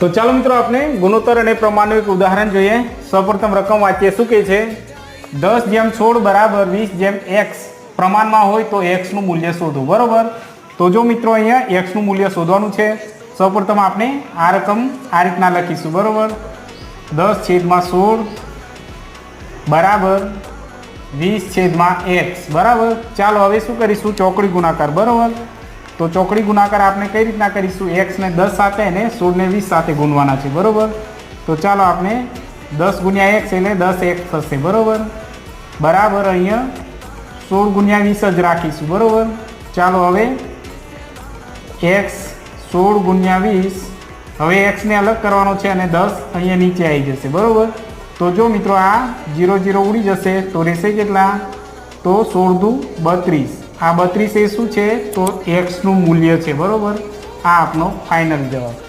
તો ચાલો મિત્રો આપણે ગુણોત્તર અને પ્રમાણનું એક ઉદાહરણ જોઈએ. સૌપ્રથમ રકમ વાંચીએ. શું કહે છે? દસ જેમ સોળ બરાબર વીસ જેમ એક્સ પ્રમાણમાં હોય તો એક્સનું મૂલ્ય શોધો. બરાબર? તો જો મિત્રો અહીંયા એક્સનું મૂલ્ય શોધવાનું છે, સૌપ્રથમ આપણે આ રકમ આ રીતના લખીશું. બરાબર? દસ છેદમાં સોળ બરાબર વીસ છેદમાં એક્સ બરાબર? ચાલો હવે શું કરીશું? ચોકડી ગુણાકાર. બરાબર? તો ચોકડી ગુણાકાર આપણે કઈ રીતના કરીશું? એક્સને દસ સાથે અને સોળને વીસ સાથે ગુણવાના છે, બરાબર? તો ચાલો આપણે દસ ગુણ્યા એક્સ એટલે દસ એક્સ થશે, બરાબર? બરાબર, અહીંયા સોળ ગુણ્યા વીસ જ રાખીશું, બરાબર? ચાલો હવે એક્સ સોળ ગુણ્યા વીસ, હવે એક્સને અલગ કરવાનો છે અને દસ અહીંયા નીચે આવી જશે, બરાબર? તો જો મિત્રો આ જીરો જીરો ઉડી જશે તો રહેશે કેટલા? તો સોળ દુ બત્રીસ. આ બત્રીસ એ શું છે? તો એક્સનું મૂલ્ય છે બરાબર? આ આપનો ફાઇનલ જવાબ.